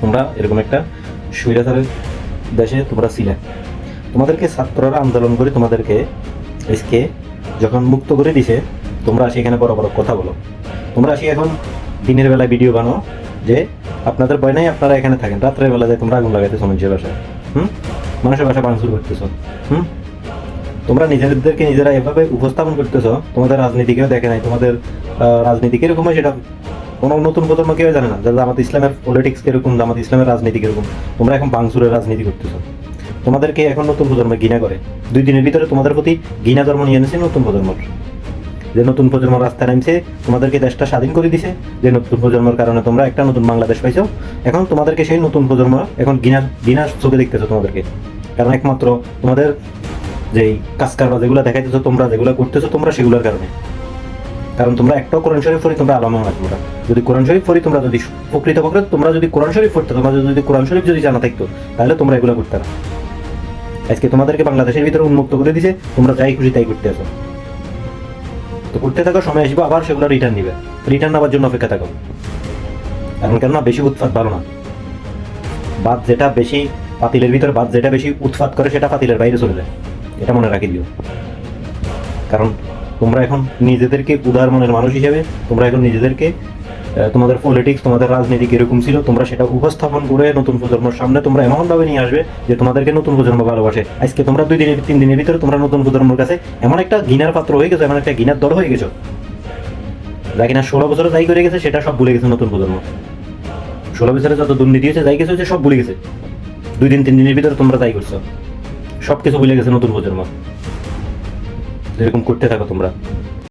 তোমরা এরকম একটা স্বৈরাচারের দেশে তোমরা ছিলে। তোমাদেরকে ছাত্ররা আন্দোলন করে তোমাদেরকে এসকে যখন মুক্ত করে দিছে তোমরা আসি এখানে বড় বড় কথা বলো। তোমরা আসি এখন দিনের বেলায় ভিডিও বানাও যে আপনাদের ভয় নাই আপনারা এখানে থাকেন। রাত্রের বেলা যায় তোমরা আগুন লাগাইতেছো মানুষের বাসায়। হুম? মানুষের বাসা ভাঙচুর করতেছো। হুম? তোমরা নিজেদেরকে নিজেরা এভাবে উপস্থাপন করতেছো তোমাদের রাজনীতিকেও দেখে নাই তোমাদের আহ, রাজনীতি কীরকম হয় সেটা কোনো নতুন প্রজন্ম কেউ জানে না যে জামাত ইসলামের পলিটিক্স কীরকম, জামাত ইসলামের রাজনীতি কীরকম, তোমরা এখন বাংসুরের রাজনীতি করতেছো। তোমাদেরকে এখন নতুন প্রজন্ম ঘৃণা করে। দুই দিনের ভিতরে তোমাদের প্রতি ঘৃণা ধর্ম নিয়ে এনেছে নতুন প্রজন্ম। যে নতুন প্রজন্ম রাস্তায় নামছে, তোমাদেরকে দেশটা স্বাধীন করে দিছে। যে নতুন প্রজন্মের কারণে তোমরা একটা নতুন বাংলাদেশ পাইছো, এখন তোমাদেরকে সেই নতুন প্রজন্ম এখন ঘৃণা ঘৃণার চোখে দেখতেছো তোমাদেরকে। কারণ একমাত্র তোমাদের যেই কাজ কারবার যেগুলো দেখাইতেছো, তোমরা যেগুলো করতেছো, তোমরা সেগুলোর কারণে। কারণ তোমরা একটাও কোরআন শরীফ পড়ি তোমরা আলামা না তোমরা যদি কোরআন শরীফ পড়ি তোমরা যদি প্রকৃত পক্ষে তোমরা যদি কোরআন শরীফ পড়তে, তোমরা যদি কোরআন শরীফ যদি জানা থাকতো, তাহলে তোমরা এগুলো করতে না আজকে তোমাদেরকে বাংলাদেশের ভিতরে উন্মুক্ত করে দিছে, তোমরা যাই খুশি তাই করতে আসো তো করতে থাকো সময় আসবে, আবার সেগুলো রিটার্ন নিবে। রিটার্ন নেওয়ার জন্য অপেক্ষা থাকো। এখন কেননা বেশি উৎপাত ভালো না। বাদ যেটা বেশি পাতিলের ভিতরে, বাদ যেটা বেশি উৎপাত করে, সেটা পাতিলের বাইরে চলে যায়। এটা মনে রাখি দিও। কারণ তোমরা এখন নিজেদেরকে উদার মনের মানুষ হিসেবে, তোমরা এখন নিজেদেরকে তোমাদের পলিটিক্স তোমাদের রাজনীতি কীরকম ছিল, তোমরা সেটা উপস্থাপন করে নতুন প্রজন্মের সামনে তোমরা এমনভাবে নিয়ে আসবে যে তোমাদেরকে নতুন প্রজন্ম ভালোবাসে। আজকে তোমরা দুই দিনের, তিন দিনের ভিতরে তোমরা নতুন প্রজন্মের কাছে এমন একটা ঘৃণার পাত্র হয়ে গেছো, এমন একটা ঘৃণার দল হয়ে গেছো। যা কিনা ষোলো বছরে যাই করে গেছে, সেটা সব ভুলে গেছে নতুন প্রজন্ম। ষোলো বছরে যত দুর্নীতি হয়েছে, যাই গেছে সব ভুলে গেছে। দুই দিন, তিন দিনের ভিতরে তোমরা তাই করছ। সব কিছু ভুলে গেছে নতুন প্রজন্ম। এরকম করতে থাকো তোমরা